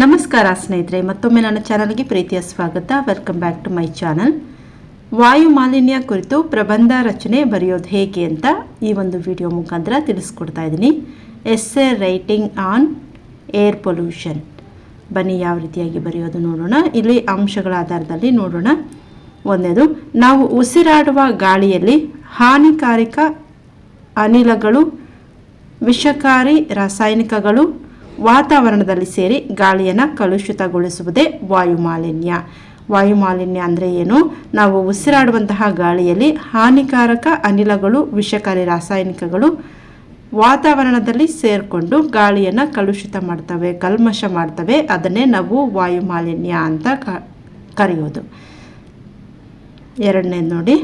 ನಮಸ್ಕಾರ ಸ್ನೇಹಿತರೆ, ಮತ್ತೊಮ್ಮೆ ನನ್ನ ಚಾನಲ್ಗೆ ಪ್ರೀತಿಯ ಸ್ವಾಗತ. Welcome back to my channel ವಾಯು ಮಾಲಿನ್ಯ ಕುರಿತು ಪ್ರಬಂಧ ರಚನೆ ಬರೆಯೋದು ಹೇಗೆ ಅಂತ ಈ ಒಂದು ವಿಡಿಯೋ ಮುಖಾಂತರ ತಿಳಿಸ್ಕೊಡ್ತಾ ಇದ್ದೀನಿ. Essay writing on air pollution ಬನ್ನಿ, ಯಾವ ರೀತಿಯಾಗಿ ಬರೆಯೋದು ನೋಡೋಣ. ಇಲ್ಲಿ ಅಂಶಗಳ ಆಧಾರದಲ್ಲಿ ನೋಡೋಣ. ಒಂದೇದು, ನಾವು ಉಸಿರಾಡುವ ಗಾಳಿಯಲ್ಲಿ ಹಾನಿಕಾರಕ ಅನಿಲಗಳು, ವಿಷಕಾರಿ ರಾಸಾಯನಿಕಗಳು ವಾತಾವರಣದಲ್ಲಿ ಸೇರಿ ಗಾಳಿಯನ್ನು ಕಲುಷಿತಗೊಳಿಸುವುದೇ ವಾಯುಮಾಲಿನ್ಯ. ವಾಯುಮಾಲಿನ್ಯ ವಾಯು ಅಂದರೆ ಏನು? ನಾವು ಉಸಿರಾಡುವಂತಹ ಗಾಳಿಯಲ್ಲಿ ಹಾನಿಕಾರಕ ಅನಿಲಗಳು, ವಿಷಕಾರಿ ರಾಸಾಯನಿಕಗಳು ವಾತಾವರಣದಲ್ಲಿ ಸೇರಿಕೊಂಡು ಗಾಳಿಯನ್ನು ಕಲುಷಿತ ಮಾಡ್ತವೆ, ಕಲ್ಮಶ ಮಾಡ್ತವೆ. ಅದನ್ನೇ ನಾವು ವಾಯುಮಾಲಿನ್ಯ ಅಂತ ಕರೆಯೋದು. ಎರಡನೇದು ನೋಡಿ.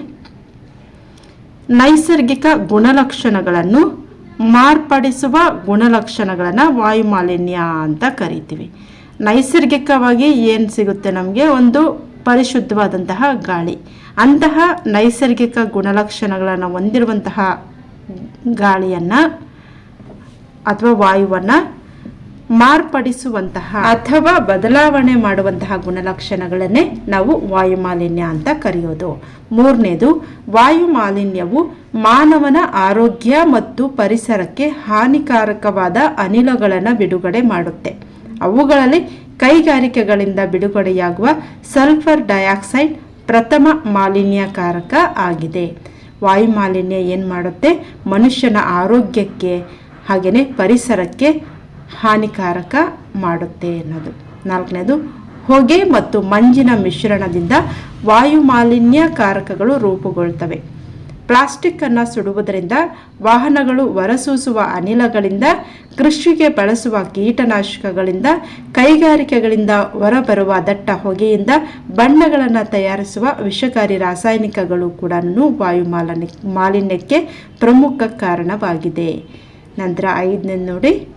ನೈಸರ್ಗಿಕ ಗುಣಲಕ್ಷಣಗಳನ್ನು ಮಾರ್ಪಡಿಸುವ ಗುಣಲಕ್ಷಣಗಳನ್ನು ವಾಯುಮಾಲಿನ್ಯ ಅಂತ ಕರಿತೀವಿ. ನೈಸರ್ಗಿಕವಾಗಿ ಏನು ಸಿಗುತ್ತೆ ನಮಗೆ? ಒಂದು ಪರಿಶುದ್ಧವಾದಂತಹ ಗಾಳಿ. ಅಂತಹ ನೈಸರ್ಗಿಕ ಗುಣಲಕ್ಷಣಗಳನ್ನು ಹೊಂದಿರುವಂತಹ ಗಾಳಿಯನ್ನು ಅಥವಾ ವಾಯುವನ್ನು ಮಾರ್ಪಡಿಸುವಂತಹ ಅಥವಾ ಬದಲಾವಣೆ ಮಾಡುವಂತಹ ಗುಣಲಕ್ಷಣಗಳನ್ನೇ ನಾವು ವಾಯುಮಾಲಿನ್ಯ ಅಂತ ಕರೆಯೋದು. ಮೂರನೇದು ವಾಯು ಮಾಲಿನ್ಯವು ಮಾನವನ ಆರೋಗ್ಯ ಮತ್ತು ಪರಿಸರಕ್ಕೆ ಹಾನಿಕಾರಕವಾದ ಅನಿಲಗಳನ್ನು ಬಿಡುಗಡೆ ಮಾಡುತ್ತೆ. ಅವುಗಳಲ್ಲಿ ಕೈಗಾರಿಕೆಗಳಿಂದ ಬಿಡುಗಡೆಯಾಗುವ ಸಲ್ಫರ್ ಡೈಆಕ್ಸೈಡ್ ಪ್ರಥಮ ಮಾಲಿನ್ಯಕಾರಕ ಆಗಿದೆ. ವಾಯು ಮಾಲಿನ್ಯ ಏನು ಮಾಡುತ್ತೆ? ಮನುಷ್ಯನ ಆರೋಗ್ಯಕ್ಕೆ ಹಾಗೆಯೇ ಪರಿಸರಕ್ಕೆ ಹಾನಿಕಾರಕ ಮಾಡುತ್ತೆ ಅನ್ನೋದು. ನಾಲ್ಕನೇದು, ಹೊಗೆ ಮತ್ತು ಮಂಜಿನ ಮಿಶ್ರಣದಿಂದ ವಾಯು ಮಾಲಿನ್ಯಕಾರಕಗಳು ರೂಪುಗೊಳ್ತವೆ. ಪ್ಲಾಸ್ಟಿಕ್ಕನ್ನು ಸುಡುವುದರಿಂದ ವಾಹನಗಳು ಹೊರಸೂಸುವ ಅನಿಲಗಳಿಂದ, ಕೃಷಿಗೆ ಬಳಸುವ ಕೀಟನಾಶಕಗಳಿಂದ, ಕೈಗಾರಿಕೆಗಳಿಂದ ಹೊರಬರುವ ದಟ್ಟ ಹೊಗೆಯಿಂದ ಬಣ್ಣಗಳನ್ನು ತಯಾರಿಸುವ ವಿಷಕಾರಿ ರಾಸಾಯನಿಕಗಳು ಕೂಡ ವಾಯುಮಾಲಿನ್ಯ, ಮಾಲಿನ್ಯಕ್ಕೆ ಪ್ರಮುಖ ಕಾರಣವಾಗಿದೆ. ನಂತರ ಐದನೇ ನೋಡಿ.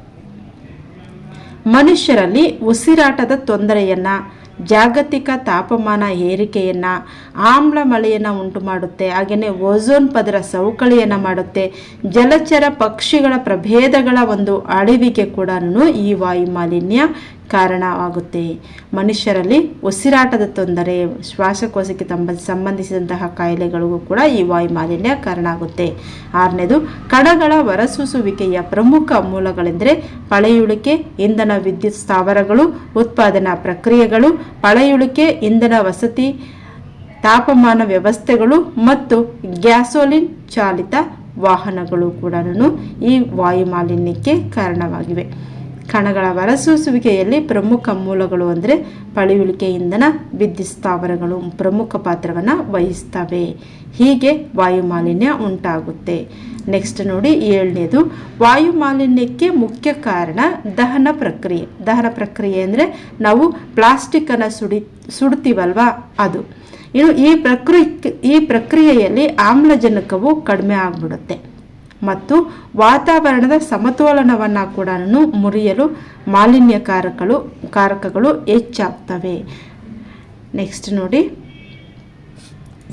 ಮನುಷ್ಯರಲ್ಲಿ ಉಸಿರಾಟದ ತೊಂದರೆಯನ್ನು, ಜಾಗತಿಕ ತಾಪಮಾನ ಏರಿಕೆಯನ್ನು, ಆಮ್ಲ ಮಳೆಯನ್ನು ಉಂಟು ಮಾಡುತ್ತೆ ಹಾಗೆಯೇ ಓಝೋನ್ ಪದರ ಸವಕಳಿಯನ್ನು ಮಾಡುತ್ತೆ. ಜಲಚರ ಪಕ್ಷಿಗಳ ಪ್ರಭೇದಗಳ ಒಂದು ಅಳಿವಿಗೆ ಕೂಡ ಈ ವಾಯು ಮಾಲಿನ್ಯ ಕಾರಣವಾಗುತ್ತೆ. ಮನುಷ್ಯರಲ್ಲಿ ಉಸಿರಾಟದ ತೊಂದರೆ, ಶ್ವಾಸಕೋಶಕ್ಕೆ ತಂಬ, ಸಂಬಂಧಿಸಿದಂತಹ ಕಾಯಿಲೆಗಳಿಗೂ ಕೂಡ ಈ ವಾಯು ಮಾಲಿನ್ಯ ಕಾರಣ ಆಗುತ್ತೆ. ಆರನೇದು ಕಡಗಳ ಹೊರಸೂಸುವಿಕೆಯ ಪ್ರಮುಖ ಮೂಲಗಳೆಂದರೆ ಪಳೆಯುಳಿಕೆ, ಇಂಧನ ವಿದ್ಯುತ್ ಸ್ಥಾವರಗಳು, ಉತ್ಪಾದನಾ ಪ್ರಕ್ರಿಯೆಗಳು, ಪಳೆಯುಳಿಕೆ, ಇಂಧನ ವಸತಿ, ತಾಪಮಾನ ವ್ಯವಸ್ಥೆಗಳು ಮತ್ತು ಗ್ಯಾಸೋಲಿನ್ ಚಾಲಿತ ವಾಹನಗಳು ಕೂಡ ಈ ವಾಯು ಮಾಲಿನ್ಯಕ್ಕೆ ಕಾರಣವಾಗಿವೆ. ಕಣಗಳ ಹೊರಸೂಸುವಿಕೆಯಲ್ಲಿ ಪ್ರಮುಖ ಮೂಲಗಳು ಅಂದರೆ ಪಳೆಯುಳಿಕೆ, ಇಂಧನ, ವಿದ್ಯುತ್ ಸ್ಥಾವರಗಳು ಪ್ರಮುಖ ಪಾತ್ರವನ್ನು ವಹಿಸ್ತವೆ. ಹೀಗೆ ವಾಯು ಮಾಲಿನ್ಯ ಉಂಟಾಗುತ್ತೆ. ನೆಕ್ಸ್ಟ್ ನೋಡಿ ಏಳನೇದು. ವಾಯು ಮಾಲಿನ್ಯಕ್ಕೆ ಮುಖ್ಯ ಕಾರಣ ದಹನ ಪ್ರಕ್ರಿಯೆ. ದಹನ ಪ್ರಕ್ರಿಯೆ ಅಂದರೆ ನಾವು ಪ್ಲಾಸ್ಟಿಕ್ಕನ್ನು ಸುಡಿ, ಸುಡ್ತೀವಲ್ವಾ? ಅದು. ಇನ್ನು ಈ ಪ್ರಕ್ರಿಯೆ ಈ ಪ್ರಕ್ರಿಯೆಯಲ್ಲಿ ಆಮ್ಲಜನಕವು ಕಡಿಮೆ ಆಗಿಬಿಡುತ್ತೆ. ಮತ್ತು ವಾತಾವರಣದ ಸಮತೋಲನವನ್ನು ಕೂಡ ಮುರಿಯಲು ಮಾಲಿನ್ಯಕಾರಕಗಳು ಕಾರಕಗಳು ಹೆಚ್ಚಾಗ್ತವೆ. ನೆಕ್ಸ್ಟ್ ನೋಡಿ.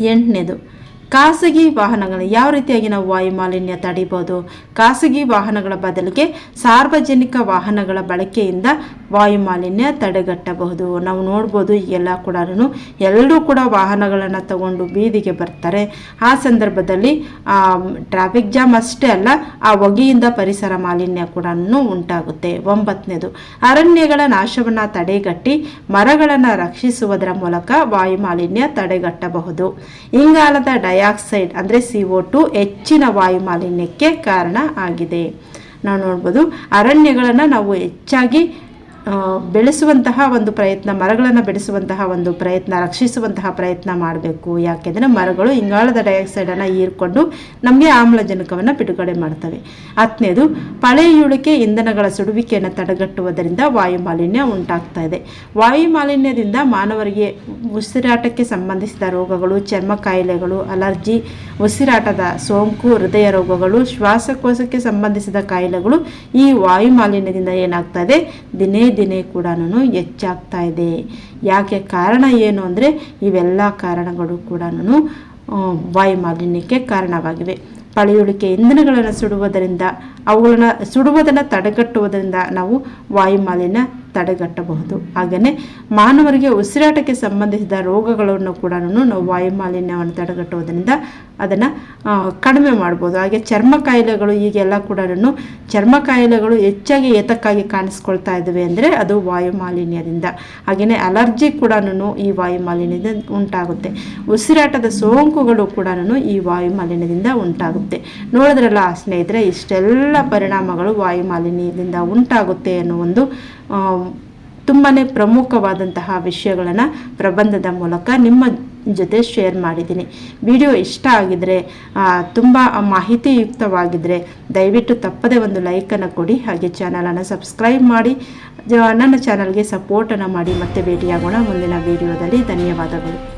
ಎಂಟನೇದು. ಖಾಸಗಿ ವಾಹನಗಳು ಯಾವ ರೀತಿಯಾಗಿ ನಾವು ವಾಯು ಮಾಲಿನ್ಯ ತಡಿಬೋದು? ಖಾಸಗಿ ವಾಹನಗಳ ಬದಲಿಗೆ ಸಾರ್ವಜನಿಕ ವಾಹನಗಳ ಬಳಕೆಯಿಂದ ವಾಯು ಮಾಲಿನ್ಯ ತಡೆಗಟ್ಟಬಹುದು. ನಾವು ನೋಡ್ಬೋದು ಎಲ್ಲ ಕೂಡ ಎಲ್ಲರೂ ಕೂಡ ವಾಹನಗಳನ್ನು ತಗೊಂಡು ಬೀದಿಗೆ ಬರ್ತಾರೆ. ಆ ಸಂದರ್ಭದಲ್ಲಿ ಟ್ರಾಫಿಕ್ ಜಾಮ್ ಅಷ್ಟೇ ಅಲ್ಲ, ಆ ಹೊಗೆಯಿಂದ ಪರಿಸರ ಮಾಲಿನ್ಯ ಕೂಡ ಉಂಟಾಗುತ್ತೆ. ಒಂಬತ್ತನೇದು ಅರಣ್ಯಗಳ ನಾಶವನ್ನು ತಡೆಗಟ್ಟಿ ಮರಗಳನ್ನು ರಕ್ಷಿಸುವುದರ ಮೂಲಕ ವಾಯು ಮಾಲಿನ್ಯ ತಡೆಗಟ್ಟಬಹುದು. ಇಂಗಾಲದ ಡೈಆಕ್ಸೈಡ್ ಅಂದರೆ ಸಿ ಒ ಟು ಹೆಚ್ಚಿನ ವಾಯುಮಾಲಿನ್ಯಕ್ಕೆ ಕಾರಣ ಆಗಿದೆ. ನಾವು ನೋಡ್ಬೋದು ಅರಣ್ಯಗಳನ್ನು ನಾವು ಹೆಚ್ಚಾಗಿ ಬೆಳೆಸುವಂತಹ ಒಂದು ಪ್ರಯತ್ನ, ಮರಗಳನ್ನು ಬೆಳೆಸುವಂತಹ ಒಂದು ಪ್ರಯತ್ನ, ರಕ್ಷಿಸುವಂತಹ ಪ್ರಯತ್ನ ಮಾಡಬೇಕು. ಯಾಕೆಂದರೆ ಮರಗಳು ಇಂಗಾಲದ ಡೈಆಕ್ಸೈಡನ್ನು ಹೀರ್ಕೊಂಡು ನಮಗೆ ಆಮ್ಲಜನಕವನ್ನು ಬಿಡುಗಡೆ ಮಾಡ್ತವೆ. ಹತ್ತನೇದು ಪಳೆಯುಳಿಕೆ ಇಂಧನಗಳ ಸುಡುವಿಕೆಯನ್ನು ತಡೆಗಟ್ಟುವುದರಿಂದ ವಾಯು ಮಾಲಿನ್ಯ ಉಂಟಾಗ್ತಾ ಇದೆ. ವಾಯು ಮಾಲಿನ್ಯದಿಂದ ಮಾನವರಿಗೆ ಉಸಿರಾಟಕ್ಕೆ ಸಂಬಂಧಿಸಿದ ರೋಗಗಳು, ಚರ್ಮ ಕಾಯಿಲೆಗಳು, ಅಲರ್ಜಿ, ಉಸಿರಾಟದ ಸೋಂಕು, ಹೃದಯ ರೋಗಗಳು, ಶ್ವಾಸಕೋಶಕ್ಕೆ ಸಂಬಂಧಿಸಿದ ಕಾಯಿಲೆಗಳು ಈ ವಾಯು ಮಾಲಿನ್ಯದಿಂದ ಏನಾಗ್ತಾ ಇದೆ? ದಿನೇ ದಿನೇ ಕೂಡ ಹೆಚ್ಚಾಗ್ತಾ ಇದೆ. ಯಾಕೆ ಕಾರಣ ಏನು ಅಂದರೆ ಇವೆಲ್ಲ ಕಾರಣಗಳು ಕೂಡ ವಾಯು ಮಾಲಿನ್ಯಕ್ಕೆ ಕಾರಣವಾಗಿವೆ. ಪಳೆಯುಳಿಕೆ ಇಂಧನಗಳನ್ನು ಸುಡುವುದರಿಂದ, ಅವುಗಳನ್ನು ಸುಡುವುದನ್ನು ತಡೆಗಟ್ಟುವುದರಿಂದ ನಾವು ವಾಯು ಮಾಲಿನ್ಯ ತಡೆಗಟ್ಟಬಹುದು. ಹಾಗೆಯೇ ಮಾನವರಿಗೆ ಉಸಿರಾಟಕ್ಕೆ ಸಂಬಂಧಿಸಿದ ರೋಗಗಳನ್ನು ಕೂಡ ನಾವು ವಾಯು ಮಾಲಿನ್ಯವನ್ನು ತಡೆಗಟ್ಟುವುದರಿಂದ ಅದನ್ನು ಕಡಿಮೆ ಮಾಡ್ಬೋದು. ಹಾಗೆ ಚರ್ಮ ಕಾಯಿಲೆಗಳು ಈಗೆಲ್ಲ ಕೂಡ ಚರ್ಮ ಕಾಯಿಲೆಗಳು ಹೆಚ್ಚಾಗಿ ಏತಕ್ಕಾಗಿ ಕಾಣಿಸ್ಕೊಳ್ತಾ ಇದ್ದಾವೆ ಅಂದರೆ ಅದು ವಾಯು ಮಾಲಿನ್ಯದಿಂದ ಹಾಗೆಯೇ ಅಲರ್ಜಿ ಕೂಡ ಈ ವಾಯು ಮಾಲಿನ್ಯದಿಂದ ಉಂಟಾಗುತ್ತೆ. ಉಸಿರಾಟದ ಸೋಂಕುಗಳು ಕೂಡ ಈ ವಾಯು ಮಾಲಿನ್ಯದಿಂದ ಉಂಟಾಗುತ್ತೆ. ನೋಡಿದ್ರಲ್ಲ ಸ್ನೇಹಿತರೆ, ಇಷ್ಟೆಲ್ಲ ಪರಿಣಾಮಗಳು ವಾಯು ಮಾಲಿನ್ಯದಿಂದ ಉಂಟಾಗುತ್ತೆ ಅನ್ನೋ ಒಂದು ತುಂಬಾ ಪ್ರಮುಖವಾದಂತಹ ವಿಷಯಗಳನ್ನು ಪ್ರಬಂಧದ ಮೂಲಕ ನಿಮ್ಮ ಜೊತೆ ಶೇರ್ ಮಾಡಿದ್ದೀನಿ. ವಿಡಿಯೋ ಇಷ್ಟ ಆಗಿದರೆ ತುಂಬ ಮಾಹಿತಿಯುಕ್ತವಾಗಿದ್ದರೆ ದಯವಿಟ್ಟು ತಪ್ಪದೆ ಒಂದು ಲೈಕನ್ನು ಕೊಡಿ. ಹಾಗೆ ಚಾನಲನ್ನು ಸಬ್ಸ್ಕ್ರೈಬ್ ಮಾಡಿ. ನನ್ನ ಚಾನಲ್ಗೆ ಸಪೋರ್ಟನ್ನು ಮಾಡಿ. ಮತ್ತೆ ಭೇಟಿಯಾಗೋಣ ಮುಂದಿನ ವಿಡಿಯೋದಲ್ಲಿ. ಧನ್ಯವಾದಗಳು.